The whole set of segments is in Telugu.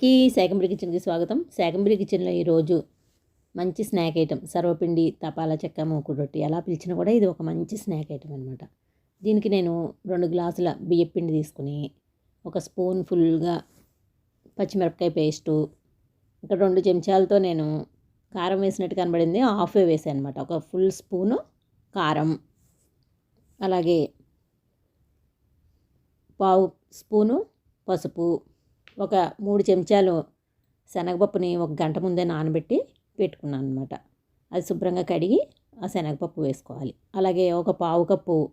కి శాకంబరి కిచెన్కి స్వాగతం. శాకంబరి కిచెన్లో ఈరోజు మంచి స్నాక్ ఐటెం సర్వపిండి తపాలా చెక్క మూకుడు రొట్టి ఎలా పిలిచినా కూడా ఇది ఒక మంచి స్నాక్ ఐటెం అనమాట దీనికి నేను రెండు గ్లాసుల బియ్యం పిండి తీసుకుని ఒక స్పూన్ ఫుల్గా పచ్చిమిరపకాయ పేస్టు ఇంకా రెండు చెంచాలతో నేను కారం వేసినట్టు కనబడింది హాఫ్ వేసాను అనమాట ఒక ఫుల్ స్పూను కారం అలాగే పావు స్పూను పసుపు ఒక మూడు చెంచాలు శనగపప్పుని ఒక గంట ముందే నానబెట్టి పెట్టుకున్నాను అనమాట అది శుభ్రంగా కడిగి ఆ శనగపప్పు వేసుకోవాలి. అలాగే ఒక పావు కప్పు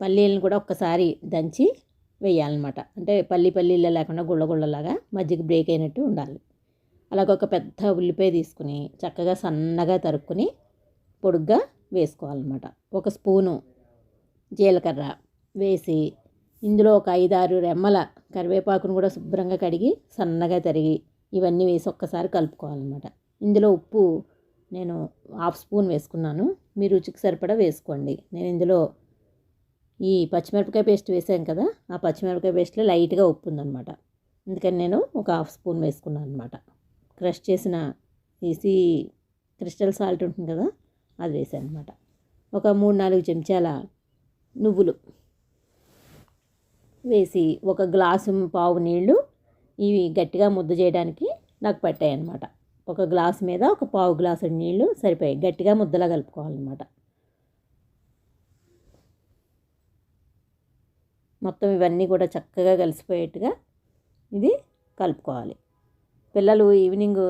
పల్లీలను కూడా ఒక్కసారి దంచి వేయాలన్నమాట. అంటే పల్లి పల్లీలు లేకుండా గుళ్ళగుళ్ళలాగా మజ్జిగ బ్రేక్ అయినట్టు ఉండాలి. అలాగే ఒక పెద్ద ఉల్లిపాయ తీసుకుని చక్కగా సన్నగా తరుక్కుని పొడుగ్గా వేసుకోవాలన్నమాట. ఒక స్పూను జీలకర్ర వేసి ఇందులో ఒక ఐదారు రెమ్మల కరివేపాకును కూడా శుభ్రంగా కడిగి సన్నగా తరిగి ఇవన్నీ వేసి ఒక్కసారి కలుపుకోవాలన్నమాట. ఇందులో ఉప్పు నేను హాఫ్ స్పూన్ వేసుకున్నాను. మీ రుచికి సరిపడా వేసుకోండి. నేను ఇందులో ఈ పచ్చిమిరపకాయ పేస్ట్ వేసాను కదా ఆ పచ్చిమిరపకాయ పేస్ట్లో లైట్గా ఉప్పు ఉందన్నమాట. అందుకని నేను ఒక హాఫ్ స్పూన్ వేసుకున్నాను అనమాట క్రష్ చేసిన తీసి క్రిస్టల్ సాల్ట్ ఉంటుంది కదా అది వేసాను అనమాట ఒక మూడు నాలుగు చెంచాల నువ్వులు వేసి ఒక గ్లాసు పావు నీళ్ళు ఇవి గట్టిగా ముద్ద చేయడానికి నాకు పట్టాయి అనమాట ఒక గ్లాస్ మీద ఒక పావు గ్లాసు నీళ్ళు సరిపోయాయి. గట్టిగా ముద్దలా కలుపుకోవాలన్నమాట. మొత్తం ఇవన్నీ కూడా చక్కగా కలిసిపోయేట్టుగా ఇది కలుపుకోవాలి. పిల్లలు ఈవినింగ్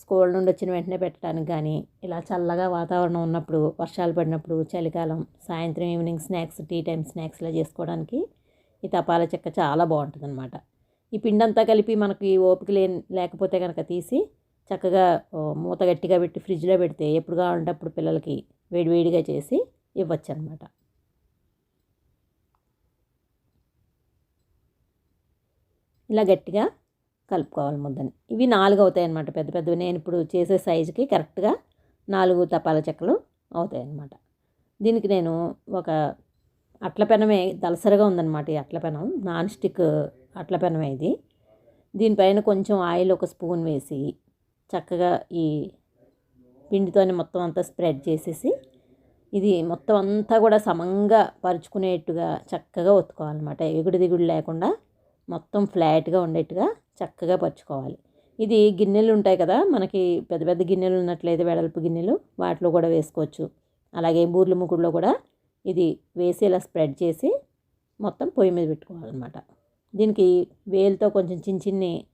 స్కూల్ నుండి వచ్చిన వెంటనే పెట్టడానికి కానీ ఇలా చల్లగా వాతావరణం ఉన్నప్పుడు వర్షాలు పడినప్పుడు చలికాలం సాయంత్రం ఈవినింగ్ స్నాక్స్ టీ టైం స్నాక్స్లా చేసుకోవడానికి ఈ తపాలా చెక్క చాలా బాగుంటుంది అనమాట ఈ పిండంతా కలిపి మనకి ఓపిక లేని లేకపోతే కనుక తీసి చక్కగా మూత గట్టిగా పెట్టి ఫ్రిడ్జ్లో పెడితే ఎప్పుడు కావాలంటే అప్పుడు పిల్లలకి వేడివేడిగా చేసి ఇవ్వచ్చు అనమాట ఇలా గట్టిగా కలుపుకోవాలి ముద్దని. ఇవి నాలుగు అవుతాయి అన్నమాట పెద్ద పెద్దవి. నేను ఇప్పుడు చేసే సైజుకి కరెక్ట్గా నాలుగు తపాల చెక్కలు అవుతాయి అన్నమాట దీనికి నేను ఒక అట్ల పెనమే దలసరిగా ఉందన్నమాట ఈ అట్ల పెనం. నాన్ స్టిక్ అట్ల పెనమే ఇది. దీనిపైన కొంచెం ఆయిల్ ఒక స్పూన్ వేసి చక్కగా ఈ పిండితోనే మొత్తం అంతా స్ప్రెడ్ చేసేసి ఇది మొత్తం అంతా కూడా సమంగా పరుచుకునేట్టుగా చక్కగా ఒత్తుకోవాలన్నమాట. ఎగుడు దిగుడు లేకుండా మొత్తం ఫ్లాట్గా ఉండేట్టుగా చక్కగా పరుచుకోవాలి. ఇది గిన్నెలు ఉంటాయి కదా మనకి పెద్ద పెద్ద గిన్నెలు ఉన్నట్లయితే వెడల్పు గిన్నెలు వాటిలో కూడా వేసుకోవచ్చు. అలాగే బూర్లు ముకుడులో కూడా ఇది వేసేలా స్ప్రెడ్ చేసి మొత్తం పొయ్యి మీద పెట్టుకోవాలన్నమాట. దీనికి వేలుతో కొంచెం చిన్న చిన్ని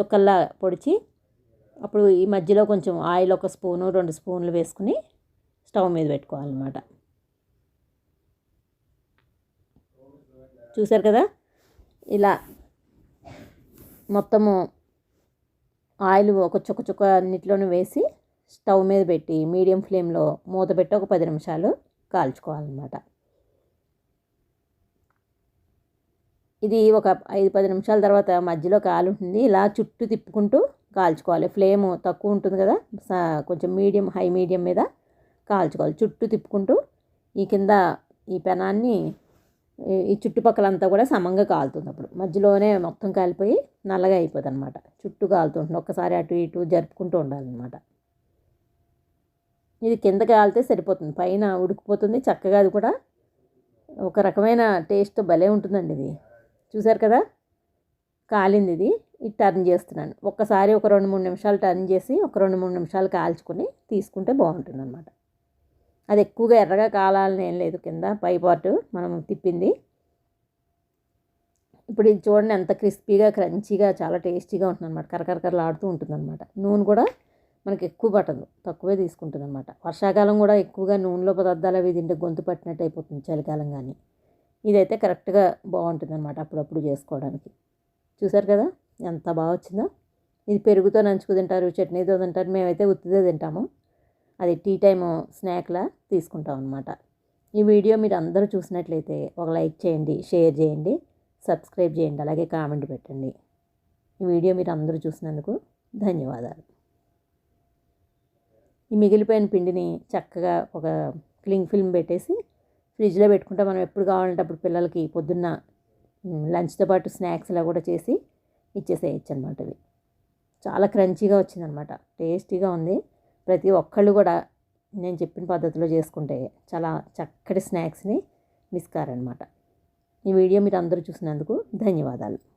చుక్కల్లా పొడిచి అప్పుడు ఈ మధ్యలో కొంచెం ఆయిల్ ఒక స్పూను రెండు స్పూన్లు వేసుకుని స్టవ్ మీద పెట్టుకోవాలన్నమాట. చూసారు కదా? ఇలా మొత్తము ఆయిల్ ఒక చుక్క చుక్క అన్నిట్లోనూ వేసి స్టవ్ మీద పెట్టి మీడియం ఫ్లేమ్లో మూత పెట్టి ఒక పది నిమిషాలు కాల్చుకోవాలన్నమాట. ఇది ఒక ఐదు పది నిమిషాల తర్వాత మధ్యలో కాలుంటుంది ఇలా చుట్టూ తిప్పుకుంటూ కాల్చుకోవాలి. ఫ్లేమ్ తక్కువ ఉంటుంది కదా. కొంచెం మీడియం హై మీడియం మీద కాల్చుకోవాలి. చుట్టూ తిప్పుకుంటూ ఈ కింద ఈ పెనాన్ని ఈ చుట్టుపక్కలంతా కూడా సమంగా కాలుతుంది అప్పుడు. మధ్యలోనే మొత్తం కాలిపోయి నల్లగా అయిపోతుంది అనమాట చుట్టూ కాలుతుంటుంది ఒక్కసారి అటు ఇటు జరుపుకుంటూ ఉండాలన్నమాట. ఇది కింద కాలితే సరిపోతుంది. పైన ఉడికిపోతుంది. చక్కగా అది కూడా ఒక రకమైన టేస్ట్ భలే ఉంటుందండి ఇది. చూసారు కదా? కాలింది ఇది. ఇది టర్న్ చేస్తున్నాను. ఒక్కసారి ఒక రెండు మూడు నిమిషాలు టర్న్ చేసి ఒక రెండు మూడు నిమిషాలు కాల్చుకొని తీసుకుంటే బాగుంటుంది అనమాట అది ఎక్కువగా ఎర్రగా కాలాలని ఏం లేదు. కింద పై పార్ట్ మనం తిప్పింది. ఇప్పుడు ఇది చూడండి ఎంత క్రిస్పీగా క్రంచీగా చాలా టేస్టీగా ఉంటుంది అనమాట కరకరకరలాడుతూ ఉంటుంది అనమాట నూనె కూడా మనకి ఎక్కువ పట్టదు. తక్కువే తీసుకుంటుంది అనమాట వర్షాకాలం కూడా ఎక్కువగా నూనెలో పదార్థాలు అవి తింటే గొంతు పట్టినట్టు అయిపోతుంది చలికాలం కానీ. ఇదైతే కరెక్ట్గా బాగుంటుంది అనమాట అప్పుడప్పుడు చేసుకోవడానికి. చూసారు కదా? ఎంత బాగా వచ్చిందో. ఇది పెరుగుతో నంచుకు తింటారు చట్నీతో తింటారు మేమైతే ఉత్తిదే తింటాము. అది టీ టైమ్ స్నాక్లా తీసుకుంటాం అనమాట ఈ వీడియో మీరు అందరూ చూసినట్లయితే ఒక లైక్ చేయండి షేర్ చేయండి సబ్స్క్రైబ్ చేయండి అలాగే కామెంట్ పెట్టండి. ఈ వీడియో మీరు అందరూ చూసినందుకు ధన్యవాదాలు. ఈ మిగిలిపోయిన పిండిని చక్కగా ఒక క్లింగ్ ఫిల్మ్ పెట్టేసి ఫ్రిడ్జ్లో పెట్టుకుంటే మనం ఎప్పుడు కావాలంటే అప్పుడు పిల్లలకి పొద్దున్న లంచ్తో పాటు స్నాక్స్ ఇలా కూడా చేసి ఇచ్చేసేయచ్చు అనమాట ఇవి. చాలా క్రంచీగా వచ్చిందనమాట టేస్టీగా ఉంది. ప్రతి ఒక్కళ్ళు కూడా నేను చెప్పిన పద్ధతిలో చేసుకుంటే చాలా చక్కటి స్నాక్స్ని మిస్ కారనమాట ఈ వీడియో మీరు అందరూ చూసినందుకు ధన్యవాదాలు.